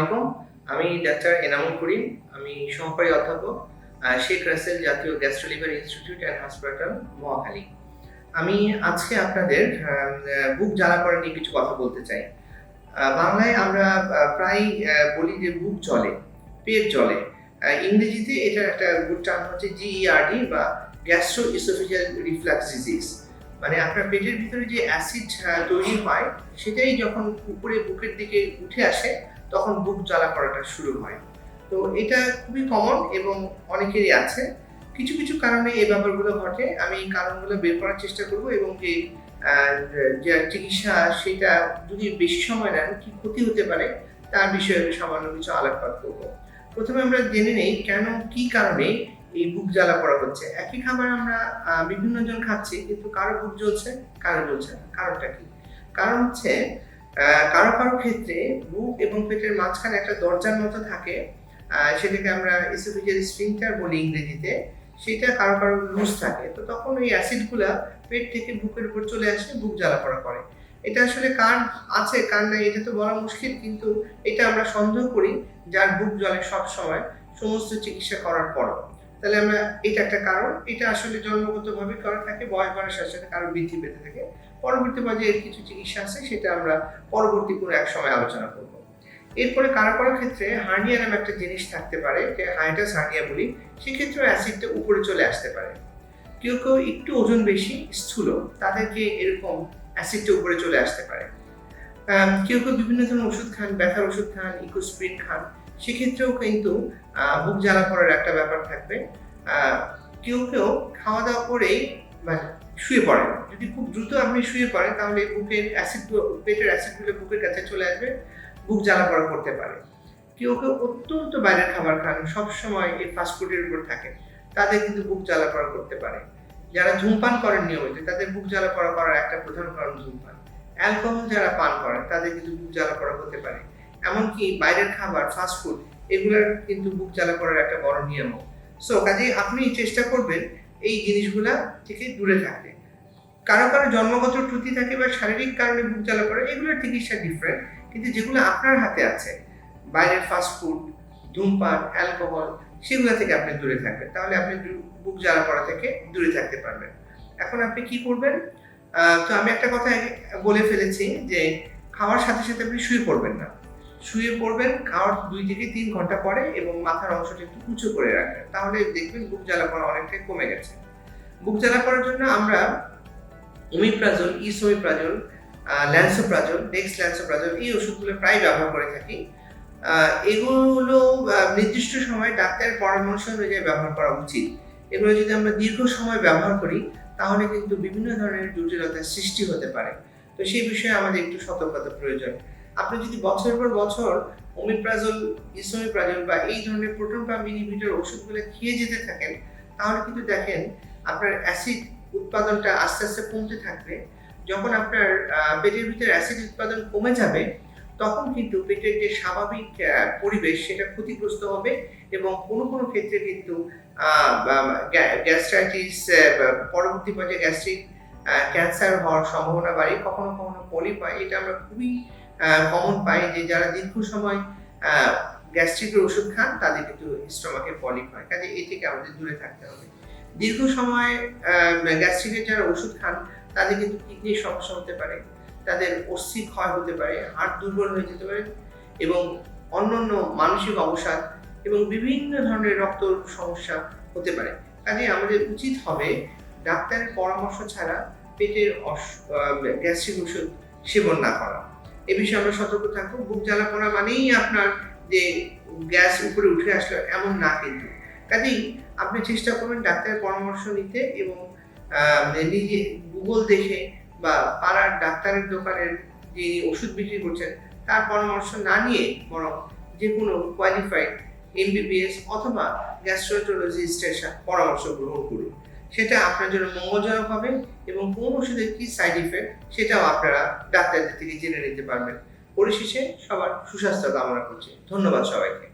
আলাইকুম। আমি ডাক্তার এনামুল করিম আমি সহকারী অধ্যাপক শেখ রাসেল জাতীয় গ্যাস্ট্রোলিভার ইনস্টিটিউট অ্যান্ড হাসপাতাল মহাখালী। আমি আজকে আপনাদের বুক জ্বালা করা নিয়ে কিছু কথা বলতে চাই। বাংলায় আমরা প্রায় বলি যে বুক চলে পেট আহ, ইংরেজিতে এটার একটা গুড টার্ম হচ্ছে জিইআরডি বা গ্যাস্ট্রো ইসোফিজিয়াল রিফ্লাক্স ডিজিজ। মানে আপনার পেটের ভিতরে যে অ্যাসিড তৈরি হয় সেটাই যখন উপরে বুকের দিকে উঠে আসে তখন বুক জ্বালা করাটা শুরু হয়। তো এটা খুবই কমন এবং অনেকেরই আছে। কিছু কিছু কারণে এই ব্যাপারগুলো ঘটে। আমি এই কারণগুলো বের করার চেষ্টা করব এবং যে যে চিকিৎসা, সেটা যদি বেশি সময় নেন, কি ক্ষতি হতে পারে, তার বিষয়ে আমি সামান্য কিছু আলোকপাত করব। প্রথমে আমরা জেনে নেই কেন, কি কারণে এই বুক জ্বালা করা হচ্ছে। একই খাবার আমরা বিভিন্ন জন খাচ্ছি, কিন্তু কারও বুক জ্বলছে, কারও জ্বলছে না। কারণটা কি? কারণ হচ্ছে কারও কারও ক্ষেত্রে বুক এবং পেটের মাঝখানে একটা দরজার মতো থাকে সেটাকে আমরা ইসোফিজিয়াল স্ফিংটার বলি ইংরেজিতে, সেটা কারও কারও লুজ থাকে। তো তখন ওই অ্যাসিডগুলা পেট থেকে বুকের উপর চলে আসে, বুক জ্বালা করা করে। এটা আসলে কার আছে, কার নাই, এটা তো বলা মুশকিল, কিন্তু এটা আমরা সন্দেহ করি, যার বুক জ্বলে সব সময় সমস্ত চিকিৎসা করার পরও। তাহলে আমরা এটা একটা কারণ, এটা আসলে জন্মগতভাবে করা থাকে বয়স বাড়ার সাথে সাথে কারও বৃদ্ধি পেতে থাকে। পরবর্তী পর্যায়ে এর কিছু চিকিৎসা আছে, সেটা আমরা পরবর্তী কোনো এক সময় আলোচনা করব। এরপরে কারও কারও ক্ষেত্রে হার্নিয়া নামে একটা জিনিস থাকতে পারে, যে হাইটাস হার্নিয়া বলি, সেক্ষেত্রেও অ্যাসিডটা উপরে চলে আসতে পারে। কেউ কেউ একটু ওজন বেশি, স্থূল, তাদেরকে এরকম অ্যাসিডটা উপরে চলে আসতে পারে। কেউ কেউ বিভিন্ন ধরনের ওষুধ খান, ব্যথার ওষুধ খান ইকোস্প্রিন খান সেক্ষেত্রেও কিন্তু বুক জ্বালা করার একটা ব্যাপার থাকবে। কেউ কেউ খাওয়া দাওয়া করেই মানে শুয়ে পড়েন যদি খুব দ্রুত আপনি শুয়ে পড়েন, তাহলে বুকের অ্যাসিড পেটের অ্যাসিডগুলো বুকের কাছে চলে আসবে, বুক জ্বালা করা করতে পারে। কেউ কেউ অত্যন্ত বাইরের খাবার খান, সবসময় এই ফাস্টফুডের উপর থাকে তাদের কিন্তু বুক জ্বালা করা করতে পারে। যারা ধূমপান করেন নিয়মিত, তাদের বুক জ্বালা করা করার একটা প্রধান কারণ ধূমপান। অ্যালকোহল যারা পান করেন, তাদের কিন্তু বুক জ্বালা করা হতে পারে। এমনকি বাইরের খাবার ফাস্টফুড এগুলোর কিন্তু বুক জ্বালা করার একটা বড় নিয়ম। সো কাজে আপনি চেষ্টা করবেন এই জিনিসগুলা থেকে দূরে থাকতে। কারও কারও জন্মগত ত্রুটি থাকে বা শারীরিক কারণে বুক জ্বালা করে, এগুলোর চিকিৎসা ডিফারেন্ট কিন্তু যেগুলো আপনার হাতে আছে, বাইরের ফাস্টফুড ধূমপান অ্যালকোহল সেগুলো থেকে আপনি দূরে থাকবেন। তাহলে আপনি বুক জ্বালা করা থেকে দূরে থাকতে পারবেন। এখন আপনি কি করবেন? তো আমি একটা কথা বলে ফেলেছি যে, খাওয়ার সাথে সাথে আপনি শুয়ে পড়বেন না। শুয়ে পড়বেন খাওয়ার দুই থেকে তিন ঘণ্টা পরে এবং মাথার অংশটা একটু উঁচু করে রাখবেন। তাহলে দেখবেন বুক জ্বালা করা অনেকটাই কমে গেছে। বুক জ্বালা করার জন্য আমরা omeprazole esomeprazole lansoprazole dex lansoprazole এই ওষুধগুলো প্রায় ব্যবহার করে থাকি। এগুলো নির্দিষ্ট সময় ডাক্তারের পরামর্শ অনুযায়ী ব্যবহার করা উচিত। এগুলো যদি আমরা দীর্ঘ সময় ব্যবহার করি, তাহলে কিন্তু বিভিন্ন ধরনের জটিলতার সৃষ্টি হতে পারে। তো সেই বিষয়ে আমাদের একটু সতর্কতা প্রয়োজন। আপনি যদি বছরের পর বছর ওমিপ্রাজল ইসোমিপ্রাজল বা এই ধরনের প্রোটন পাম্প ইনহিবিটর ওষুধগুলো খেয়ে যেতে থাকেন, তাহলে কিন্তু দেখেন আপনার অ্যাসিড উৎপাদনটা আস্তে আস্তে কমতে থাকবে। যখন আপনার পেটের ভিতরে অ্যাসিড উৎপাদন কমে যাবে, তখন কিন্তু পেটের যে স্বাভাবিক পরিবেশ সেটা ক্ষতিগ্রস্ত হবে এবং কোনো কোনো ক্ষেত্রে কিন্তু গ্যাস্ট্রাইটিস পরবর্তী পর্যায়ে গ্যাস্ট্রিক ক্যান্সার হওয়ার সম্ভাবনা বাড়ে, কখনো কখনো পলিপ হয়, এটা আমরা খুবই কমন পাই যে যারা দীর্ঘ সময় গ্যাস্ট্রিকের ওষুধ খান, তাদের কিন্তু স্টোমাকে পলিপ হয়। কাজে এই থেকে আমাদের দূরে থাকতে হবে। দীর্ঘ সময় গ্যাস্ট্রিকের যারা ওষুধ খান, তাদের কিন্তু কিডনির সমস্যা হতে পারে। তাদের অস্থি ক্ষয় হতে পারে, হাড় দুর্বল হয়ে যেতে পারে এবং অন্যান্য মানসিক অবসাদ এবং বিভিন্ন ধরনের রক্ত সমস্যা হতে পারে। কাজে আমাদের উচিত হবে ডাক্তারের পরামর্শ ছাড়া পেটের গ্যাস্ট্রিক ওষুধ সেবন না করা। এ বিষয়ে আমরা সতর্ক থাকব। বুক জ্বালা করা মানেই আপনার যে গ্যাস উপরে উঠে আসলো এমন না কিন্তু। কাজেই আপনি চেষ্টা করবেন ডাক্তারের পরামর্শ নিতে এবং নিজে গুগল দেখে বা পাড়ার ডাক্তারের দোকানের যিনি ওষুধ বিক্রি করছেন, তার পরামর্শ না নিয়ে বরং যে কোনো কোয়ালিফাইড এমবিবিএস অথবা গ্যাস্ট্রোন্টোলজিস্টের পরামর্শ গ্রহণ করুন। সেটা আপনার জন্য মঙ্গলজনক হবে এবং কোন ওষুধের কি সাইড ইফেক্ট সেটাও আপনারা ডাক্তারদের থেকে জেনে নিতে পারবেন। পরিশেষে সবার সুস্বাস্থ্য কামনা করছি। ধন্যবাদ সবাইকে।